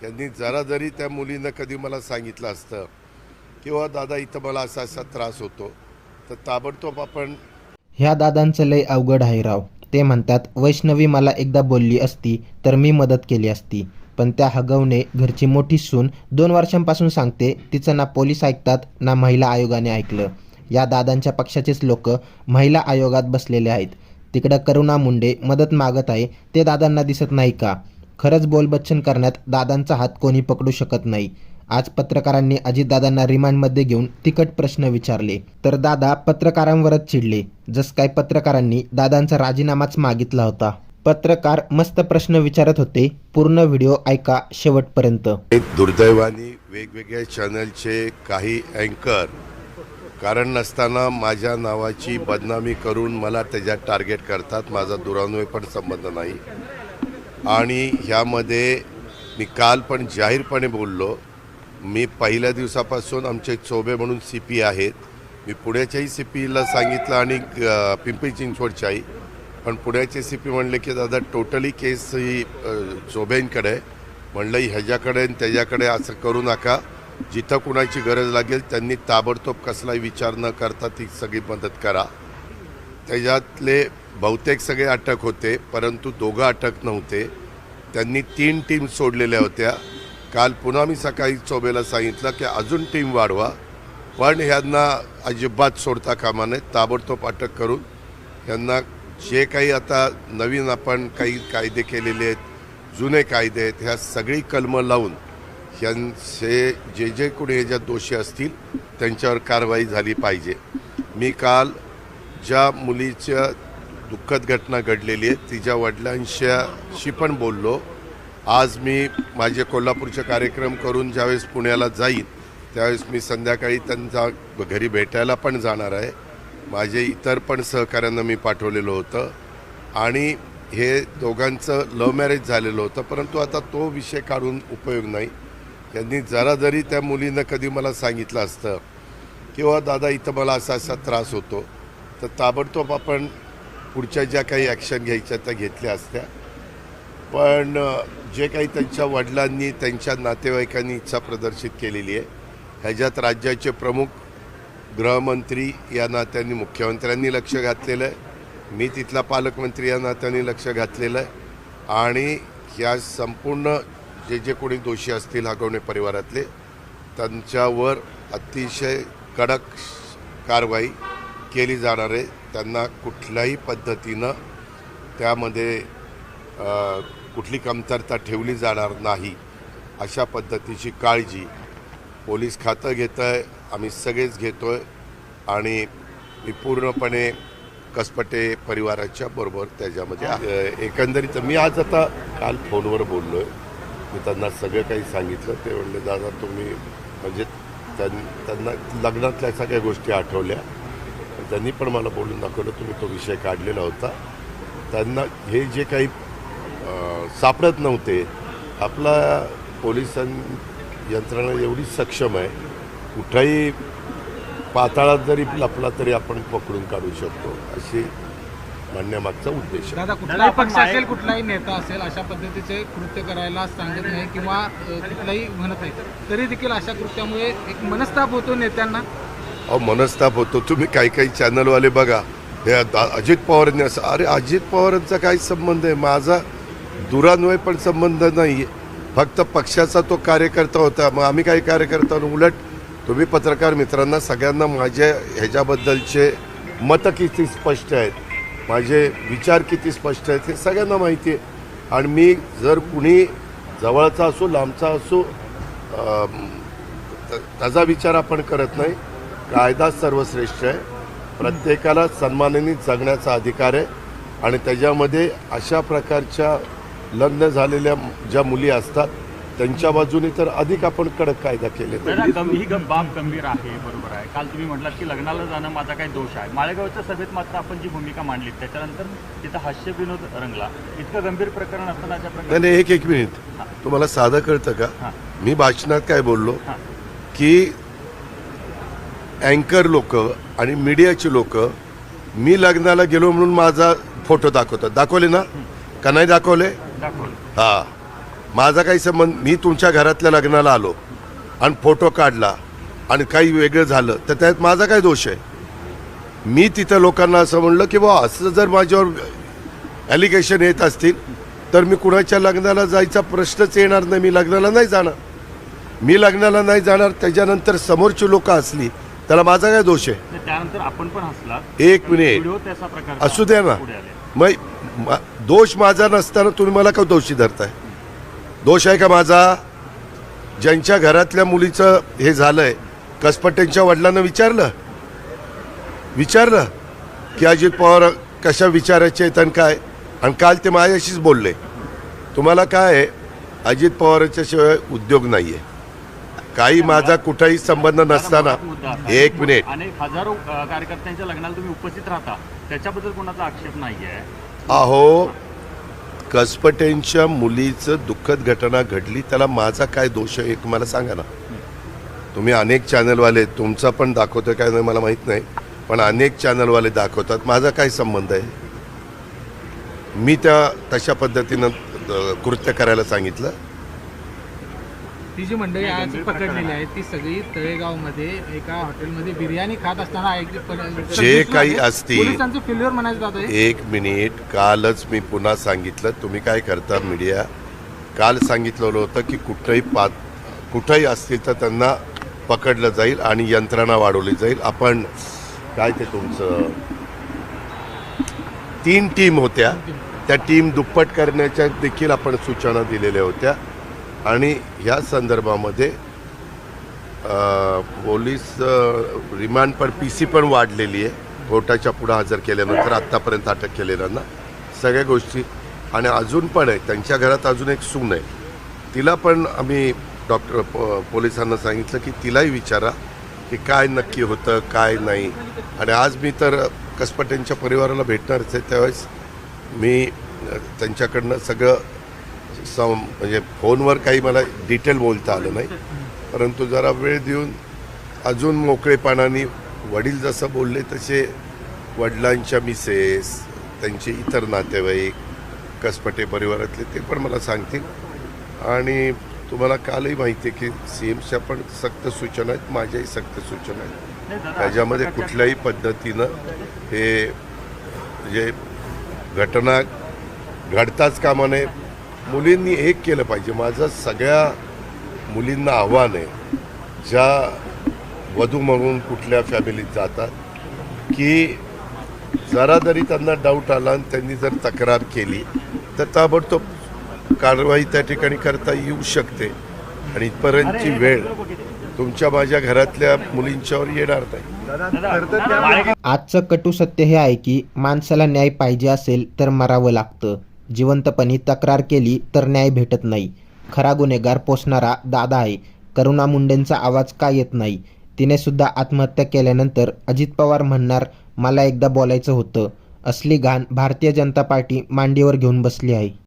त्यांनी जरा जरी त्या मुलीनं कधी मला सांगितलं असतं किंवा दादा इथं मला असा असा त्रास होतो तर ताबडतोब आपण ह्या दादांचं लय अवघड आहे राव. ते म्हणतात वैष्णवी मला एकदा बोलली असती तर मी मदत केली असती. पण त्या हगवणे घरची मोठी सून दोन वर्षांपासून सांगते तिचं ना पोलीस ऐकतात ना महिला आयोगाने ऐकलं. या दादांच्या पक्षाचेच लोक महिला आयोगात बसलेले आहेत. तिकडं करुणा मुंडे मदत मागत आहे ते दादांना दिसत नाही का? खरंच बोलबच्चन करण्यात दादांचा हात कोणी पकडू शकत नाही. आज पत्रकारांनी अजितदादांना रिमांडमध्ये घेऊन तिकट प्रश्न विचारले. तर दादा पत्रकारांवरच चिडले. जस काय पत्रकारांनी दादांचा राजीनामाच मागितला होता. पत्रकार मस्त प्रश्न विचारत होते. पूर्ण व्हिडिओ ऐका शेवटपर्यंत. दुर्दैवाने वेगवेगळ्या चॅनलचे काही अँकर कारण नसताना माझ्या नावाची बदनामी करून मला त्याच्यात टार्गेट करतात. माझा दुरान्वय पण संबंध नाही. आणि ह्यामध्ये मी काल पण जाहीरपणे बोललो मी पहिल्या दिवसापासून आमचे चोबे म्हणून सी पी आहेत. मी पुण्याच्याही सी पीला सांगितलं आणि पिंपरी चिंचवडच्याही. पण पुण्याचे सी पी म्हणले की दादा टोटली केस ही चोबेंकडे म्हणलं ह्याच्याकडे आणि त्याच्याकडे असं करू नका. जिथं कुणाची गरज लागेल त्यांनी ताबडतोब कसलाही विचार न करता ती सगळी मदत करा. त्याच्यातले बहुतेक सगळे अटक होते परंतु दोघं अटक नव्हते. त्यांनी तीन टीम सोडलेल्या होत्या. काल पुन्हा मी सकाळी चोबेला सांगितलं की अजून टीम वाढवा पण ह्यांना अजिबात सोडता कामा नये ताबडतोब अटक करून. ह्यांना जे काही आता नवीन आपण काही कायदे केलेले आहेत जुने कायदे आहेत ह्या सगळी कलमं लावून ह्यांचे जे जे कोणी ह्याच्यात दोषी असतील त्यांच्यावर कारवाई झाली पाहिजे. मी काल ज्या मुलीच्या दुःखद घटना घडलेली आहे तिच्या वडिलांशी पण बोललो. आज मी माझे कोल्हापूरचे कार्यक्रम करून ज्यावेळेस पुण्याला जाईन त्यावेळेस मी संध्याकाळी त्यांचा घरी भेटायला पण जाणार आहे. माझे इतर पण सहकाऱ्यांना मी पाठवलेलं होतं. आणि हे दोघांचं लव्ह मॅरेज झालेलं होतं परंतु आता तो विषय काढून उपयोग नाही. त्यांनी जरा जरी त्या मुलीनं कधी मला सांगितलं असतं किंवा दादा इथं मला असा असा त्रास होतो तर ताबडतोब आपण पुढच्या ज्या काही ॲक्शन घ्यायच्या त्या घेतल्या असत्या. पण जे काही त्यांच्या वडिलांनी त्यांच्या नातेवाईकांनी इच्छा प्रदर्शित केलेली आहे ह्याच्यात राज्याचे प्रमुख गृहमंत्री या नात्यांनी मुख्यमंत्र्यांनी लक्ष घातलेलं आहे. मी तिथला पालकमंत्री या नात्याने लक्ष घातलेलं आहे. आणि ह्या संपूर्ण जे जे कोणी दोषी असतील हगवणे परिवारातले त्यांच्यावर अतिशय कडक कारवाई केली जाणार आहे त्यांना कुठल्याही पद्धतीनं त्यामध्ये कुठली कमतरता ठेवली जाणार नाही अशा पद्धतीची काळजी पोलीस खातं घेतं आहे आम्ही सगळेच घेतो आहे आणि मी पूर्णपणे कसपटे परिवाराच्या बरोबर त्याच्यामध्ये एकंदरीत मी आज आता काल फोनवर बोललो आहे मी त्यांना सगळं काही सांगितलं. ते म्हणले दादा तुम्ही म्हणजे त्यां त्यांना लग्नातल्या सगळ्या गोष्टी आठवल्या. त्यांनी पण मला बोलून दाखवलं. तुम्ही तो विषय काढलेला होता. त्यांना हे जे काही सापडत नव्हते आपला पोलिसां यंत्रणा एवढी सक्षम आहे. कुठल्याही पाताळात जरी लपला तरी आपण पकडून काढू शकतो अशी म्हणण्यामागचा उद्देश आहे. दादा कुठलाही पक्ष असेल कुठलाही नेता असेल अशा पद्धतीचे कृत्य करायला सांगत नाही किंवा कुठलाही म्हणत नाही. तरी देखील अशा कृत्यामुळे एक मनस्ताप होतो नेत्यांना. अहो मनस्ताप होतो. तुम्ही काही काही चॅनलवाले बघा. हे दा- अजित पवारांनी असं अरे अजित पवारांचा काय संबंध आहे. माझा दुरान्वय पण संबंध नाही आहे फक्त पक्षाचा तो कार्यकर्ता होता. मग आम्ही काही कार्यकर्ता उलट तुम्ही पत्रकार मित्रांना सगळ्यांना माझ्या ह्याच्याबद्दलचे मतं किती स्पष्ट आहेत माझे विचार किती स्पष्ट आहेत हे सगळ्यांना माहिती आहे. आणि मी जर कुणी जवळचा असो लांबचा असो त्याचा विचार आपण करत नाही. कायदा सर्वश्रेष्ठ आहे. प्रत्येकाला सन्मानाने जगण्याचा अधिकार आहे. आणि त्याच्यामध्ये अशा प्रकारच्या लग्न झालेल्या ज्या मुली असतात त्यांच्या बाजूने तर अधिक आपण कडक कायदा केले ही बाब गंभीर आहे बरोबर आहे. काल तुम्ही म्हटलात की लग्नाला जाणं माझा काही दोष आहे. माळेगावच्या सभेत मात्र आपण जी भूमिका मांडली त्याच्यानंतर तिथं हास्य विनोद रंगला. इतकं गंभीर प्रकरण असताना नाही एक एक मिनिट. तुम्हाला साधं कळतं का. मी भाषणात काय बोललो. की अँकर लोक आणि मीडियाची लोक मी लग्नाला गेलो म्हणून माझा फोटो दाखवतात. दाखवले ना? का नाही दाखवले? दाखवलं. हा. माझा काही संबंध मी तुमच्या घरातल्या लग्नाला आलो आणि फोटो काढला आणि काही वेगळं झालं तर त्यात माझा काय दोष आहे? मी तिथं लोकांना असं म्हणलं की बा असं जर माझ्यावर ॲलिगेशन येत असतील तर मी कुणाच्या लग्नाला जायचा प्रश्नच येणार नाही. मी लग्नाला नाही जाणार. मी लग्नाला नाही जाणार त्याच्यानंतर समोरची लोक असली त्याला माझा काय दोष आहे? त्यानंतर आपण पण हसलात. एक मिनिट. असू द्या ना. मग मा- दोष माझा नसताना तुम्ही मला का दोषी धरताय? दोष आहे का माझा? ज्यांच्या घरातल्या मुलीचं हे झालंय कसपटेंच्या वडिलांना विचारलं? विचारलं की अजित पवार कशा विचारायचे आहेत आणि काय? आणि काल ते माझ्याशीच बोलले. तुम्हाला काय आहे? अजित पवारांच्या शिवाय उद्योग नाही आहे काही माझा कुठलाही संबंध नसताना. एक मिनिट. अनेक हजारो कार्यकर्त्यांच्या लग्नाला तुम्ही उपस्थित राहता. त्याच्याबद्दल कोणाचा आक्षेप नाहीये. अहो कसपटेंच्या मुलीचं दुःखद घटना घडली त्याला माझा काय दोष आहे एक मला सांगा ना. तुम्ही अनेक चॅनलवाले तुमचा पण दाखवतोय काय नाही मला माहीत नाही पण अनेक चॅनलवाले दाखवतात माझा काय संबंध आहे? मी त्या तशा पद्धतीनं कृत्य करायला सांगितलं. ती जी मंडळी आज पकडलेली आहे. ती सगळी तळेगावमध्ये एका हॉटेलमध्ये बिर्याणी खात असताना ऐकली जे काही असतील- फेल्युअर म्हणायचं जात आहे एक मिनिट कालच मी पुन्हा सांगितलं तुम्ही काय करता मीडिया? काल सांगितलेलं होतं की कुठंही पात कुठंही असतील तर त्यांना पकडलं जाईल आणि यंत्रणा वाढवली जाईल. आपण काय ते तुमचं? तीन टीम होत्या. त्या टीम दुप्पट करण्याच्या देखील आपण सूचना दिलेल्या होत्या. आणि ह्या संदर्भामध्ये पोलीस रिमांड पण पी सी पण वाढलेली आहे. कोर्टाच्या पुढं हजर केल्यानंतर आत्तापर्यंत अटक केलेल्यांना सगळ्या गोष्टी. आणि अजून पण आहे त्यांच्या घरात अजून एक सून आहे. तिला पण आम्ही डॉक्टर प- पोलिसांना सांगितलं की तिलाही विचारा की काय नक्की होतं काय नाही. आणि आज मी तर कसपटेंच्या परिवाराला भेटणारच आहे त्यावेळेस मी त्यांच्याकडनं सगळं सम म्हणजे फोनवर काही मला डिटेल बोलता आलं नाही. परंतु जरा वेळ देऊन अजून मोकळेपणाने वडील जसं बोलले तसे वडिलांच्या मिसेस त्यांचे इतर नातेवाईक कसपटे परिवारातले ते पण मला सांगतील. आणि तुम्हाला कालही माहिती आहे की सी एमच्या पण सक्त सूचना आहेत माझ्याही सक्त सूचना आहेत. त्याच्यामध्ये कुठल्याही पद्धतीनं हे जे घटना घडताच कामा नये. मुलींनी एक केलं पाहिजे. माझं सगळ्या मुलींना आव्हान आहे ज्या वधू म्हणून कुठल्या फॅमिलीत जातात की जरा जरी त्यांना डाऊट आला आणि त्यांनी जर तक्रार केली तर ताबडतोब कारवाई त्या ठिकाणी करता येऊ शकते. आणि इथपर्यंतची वेळ तुमच्या माझ्या घरातल्या मुलींच्यावर येणार नाही. आजचं कटू सत्य हे आहे की माणसाला न्याय पाहिजे असेल तर मरावं लागतं. जिवंतपणी तक्रार केली तर न्याय भेटत नाही. खरा गुन्हेगार पोसणारा दादा आहे. करुणा मुंडेंचा आवाज का येत नाही? तिने सुद्धा आत्महत्या केल्यानंतर अजित पवार म्हणणार मला एकदा बोलायचं होतं. असली घाण भारतीय जनता पार्टी मांडीवर घेऊन बसली आहे.